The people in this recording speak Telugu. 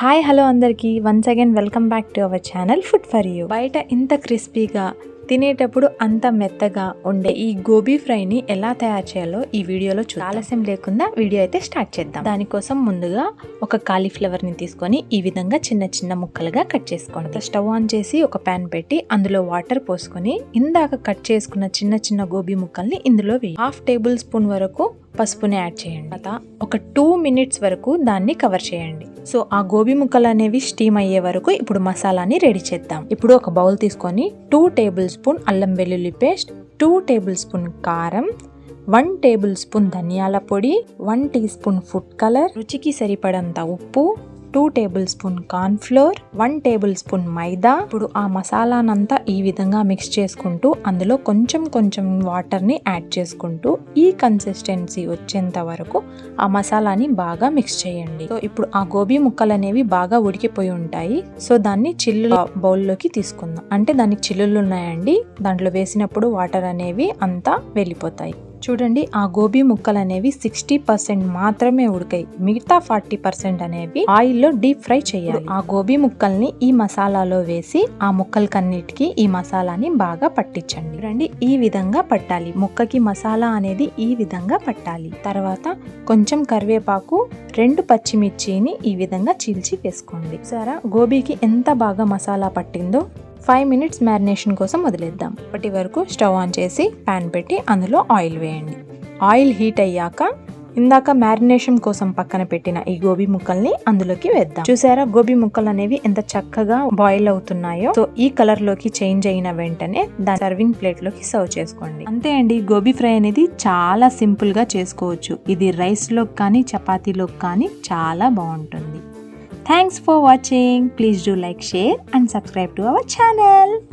హాయ్ హలో అందరికీ. Once again welcome back to our channel food for you బయట ఇంత క్రిస్పీగా తినేటప్పుడు అంత మెత్తగా ఉండే ఈ గోబీ ఫ్రైని ఎలా తయారు చేయాలో ఈ వీడియోలో చూ ఆలస్యం లేకుండా వీడియో అయితే స్టార్ట్ చేద్దాం. దానికోసం ముందుగా ఒక కాలీఫ్లవర్ని తీసుకొని ఈ విధంగా చిన్న చిన్న ముక్కలుగా కట్ చేసుకోండి. స్టవ్ ఆన్ చేసి ఒక ప్యాన్ పెట్టి అందులో వాటర్ పోసుకొని ఇందాక కట్ చేసుకున్న చిన్న చిన్న గోబీ ముక్కల్ని ఇందులో వేయి హాఫ్ టేబుల్ స్పూన్ వరకు పసుపుని యాడ్ చేయండి. తర్వాత ఒక టూ మినిట్స్ వరకు దాన్ని కవర్ చేయండి. సో ఆ గోబీ ముక్కలు అనేవి స్టీమ్ అయ్యే వరకు ఇప్పుడు మసాలాని రెడీ చేద్దాం. ఇప్పుడు ఒక బౌల్ తీసుకొని టూ టేబుల్ స్పూన్ అల్లం వెల్లుల్లి పేస్ట్ టూ టేబుల్ స్పూన్ కారం వన్ టేబుల్ స్పూన్ ధనియాల పొడి one teaspoon food colour రుచికి సరిపడంత ఉప్పు two tablespoon cornflour one tablespoon మైదా. ఇప్పుడు ఆ మసాలానంతా ఈ విధంగా మిక్స్ చేసుకుంటూ అందులో కొంచెం కొంచెం వాటర్ని యాడ్ చేసుకుంటూ ఈ కన్సిస్టెన్సీ వచ్చేంత వరకు ఆ మసాలాని బాగా మిక్స్ చేయండి. సో ఇప్పుడు ఆ గోబీ ముక్కలు అనేవి బాగా ఉడికిపోయి ఉంటాయి. సో దాన్ని చిల్లు బౌల్లోకి తీసుకుందాం. అంటే దానికి చిల్లులు ఉన్నాయండి. దాంట్లో వేసినప్పుడు వాటర్ అనేవి అంతా వెళ్ళిపోతాయి. చూడండి ఆ గోబీ ముక్కలు అనేవి సిక్స్టీ పర్సెంట్ మాత్రమే ఉడికాయి. మిగతా ఫార్టీ పర్సెంట్ అనేవి ఆయిల్లో డీప్ ఫ్రై చేయాలి. ఆ గోబీ ముక్కల్ని ఈ మసాలాలో వేసి ఆ ముక్కలకన్నిటికి ఈ మసాలాని బాగా పట్టించండి. చూడండి ఈ విధంగా పట్టాలి. ముక్కకి మసాలా అనేది ఈ విధంగా పట్టాలి. తర్వాత కొంచెం కరివేపాకు రెండు పచ్చిమిర్చిని ఈ విధంగా చీల్చి వేసుకోండి. సరే గోబీకి ఎంత బాగా మసాలా పట్టిందో ఫైవ్ మినిట్స్ మ్యారినేషన్ కోసం వదిలేద్దాం. ఇప్పటి వరకు స్టవ్ ఆన్ చేసి ప్యాన్ పెట్టి అందులో ఆయిల్ వేయండి. ఆయిల్ హీట్ అయ్యాక ఇందాక మ్యారినేషన్ కోసం పక్కన పెట్టిన ఈ గోబీ ముక్కల్ని అందులోకి వేద్దాం. చూసారా గోబీ ముక్కలు అనేవి ఎంత చక్కగా బాయిల్ అవుతున్నాయో? సో ఈ కలర్లోకి చేంజ్ అయిన వెంటనే దాని సర్వింగ్ ప్లేట్లోకి సర్వ్ చేసుకోండి. అంతే అండి గోబీ ఫ్రై అనేది చాలా సింపుల్గా చేసుకోవచ్చు. ఇది రైస్లోకి కానీ చపాతీలోకి కానీ చాలా బాగుంటుంది. Thanks for watching. Please do like, share and subscribe to our channel.